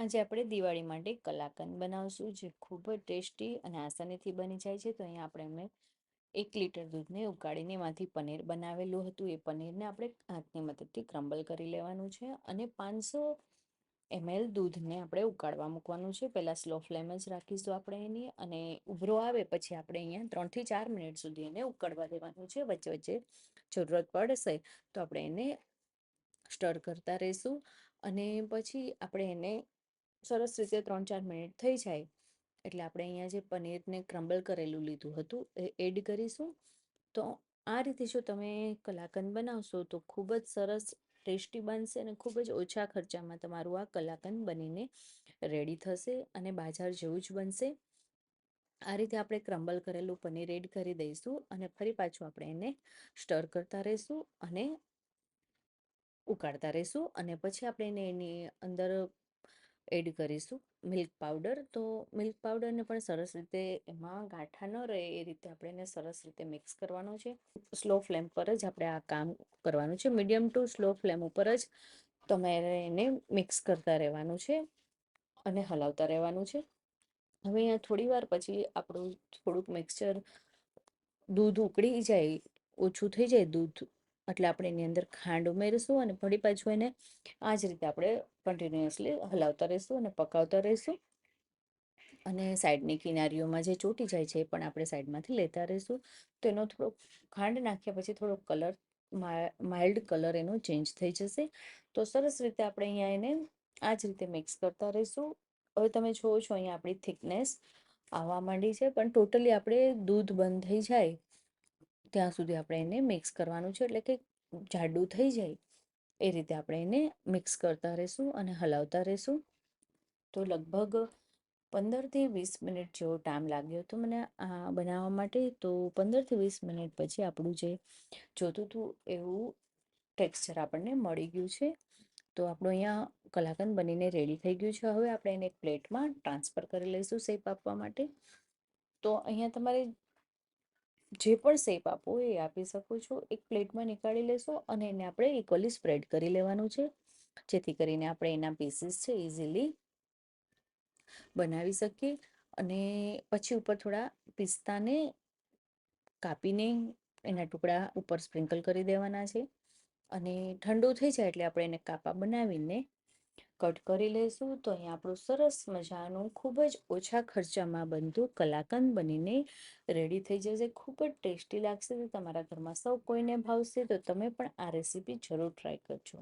આજે આપણે દિવાળી માટે કલાકંદ બનાવશું, જે ખૂબ જ ટેસ્ટી અને આસાનીથી બની જાય છે. તો અહીંયા આપણે મેં એક લીટર દૂધને ઉકાળીને એમાંથી પનીર બનાવેલું હતું. એ પનીરને આપણે હાથની મદદથી ક્રમ્બલ કરી લેવાનું છે અને પાંચસો એમએલ દૂધને આપણે ઉકાળવા મૂકવાનું છે. પહેલાં સ્લો ફ્લેમ જ રાખીશું આપણે એની અને ઉભરો આવે પછી આપણે અહીંયા ત્રણથી ચાર મિનિટ સુધી એને ઉકળવા દેવાનું છે. વચ્ચે વચ્ચે જરૂરત પડશે તો આપણે એને સ્ટર કરતા રહીશું અને પછી આપણે એને સરસ રીતે ત્રણ ચાર મિનિટ થઈ જાય. એટલે આપણે અહીંયા જે પનીરને ક્રમ્બલ કરેલું લીધું હતું, એ એડ કરીશું. તો આ રીતે જો તમે કલાકંદ બનાવશો, તો ખૂબ જ સરસ ટેસ્ટી બનશે અને ખૂબ જ ઓછા ખર્ચામાં તમારું આ કલાકંદ બનીને રેડી થશે અને બાજાર જેવું જ બનશે. આ રીતે આપણે ક્રમ્બલ કરેલું પનીર એડ કરી દઈશું અને ફરી પાછું આપણે એને સ્ટર કરતા રહીશું અને ઉકાળતા રહીશું અને પછી આપણે એને એની અંદર એડ કરીશું. મિલ્ક પાવડર, તો મિલ્ક પાવડરને પણ સરસ રીતે એમાં ગાંઠા ન રહે એ રીતે આપણે એને સરસ રીતે મિક્સ કરવાનો છે. સ્લો ફ્લેમ પર જ આપણે આ કામ કરવાનું છે. મીડિયમ ટુ સ્લો ફ્લેમ ઉપર જ તમારે એને મિક્સ કરતા રહેવાનું છે અને હલાવતા રહેવાનું છે. હવે અહીંયા થોડી વાર પછી આપણું થોડુંક મિક્સચર દૂધ ઉકળી જાય, ઓછું થઈ જાય દૂધ એટલે આપણે એની અંદર ખાંડ ઉમેરીશું અને ફરી પાછું એને આ જ રીતે આપણે કન્ટિન્યુઅસલી હલાવતા રહીશું અને પકાવતા રહીશું. અને સાઈડની કિનારીઓમાં જે ચોટી જાય છે એ પણ આપણે સાઈડમાંથી લેતા રહીશું. તો એનો થોડો ખાંડ નાખ્યા પછી થોડો કલર માઇલ્ડ કલર એનો ચેન્જ થઈ જશે. તો સરસ રીતે આપણે અહીંયા એને આ જ રીતે મિક્સ કરતા રહીશું. હવે તમે જુઓ છો અહીંયા આપણી થિકનેસ આવવા માંડી છે, પણ ટોટલી આપણે દૂધ બંધ થઈ જાય ત્યાં સુધી આપણે એને મિક્સ કરવાનું છે, એટલે કે જાડું થઈ જાય, એ રીતે આપણે એને મિક્સ કરતા રહીશું અને હલાવતા રહીશું. તો લગભગ પંદરથી વીસ મિનિટ જેવો ટાઈમ લાગ્યો હતો મને આ બનાવવા માટે. તો પંદરથી વીસ મિનિટ પછી આપણું જે જોતું હતું એવું ટેક્સચર આપણને મળી ગયું છે. તો આપણું અહીંયા કલાકંદ બનીને રેડી થઈ ગયું છે. હવે આપણે એને એક પ્લેટમાં ટ્રાન્સફર કરી લઈશું શેપ આપવા માટે. તો અહીંયા તમારે જે પણ શેપ આપો એ આપી શકો છો. એક પ્લેટમાં નીકાળી લેશો અને એને આપણે ઇક્વલી સ્પ્રેડ કરી લેવાનું છે. જેથી કરીને આપણે એના પીસીસ છે ઇઝીલી બનાવી શકીએ. અને પછી ઉપર થોડા પિસ્તાને કાપીને એના ટુકડા ઉપર સ્પ્રિંકલ કરી દેવાના છે. અને ઠંડુ થઈ જાય એટલે આપણે એને કાપા બનાવીને કટ કરી લઈશું તો અહીંયા આપણું સરસ મજાનું ખૂબ જ ઓછા ખર્ચામાં બનતું કલાકંદ બનીને રેડી થઈ જશે. ખૂબ જ ટેસ્ટી લાગશે તમારા ઘરમાં સૌ કોઈને ભાવશે તો તમે પણ આ રેસીપી જરૂર ટ્રાય કરજો.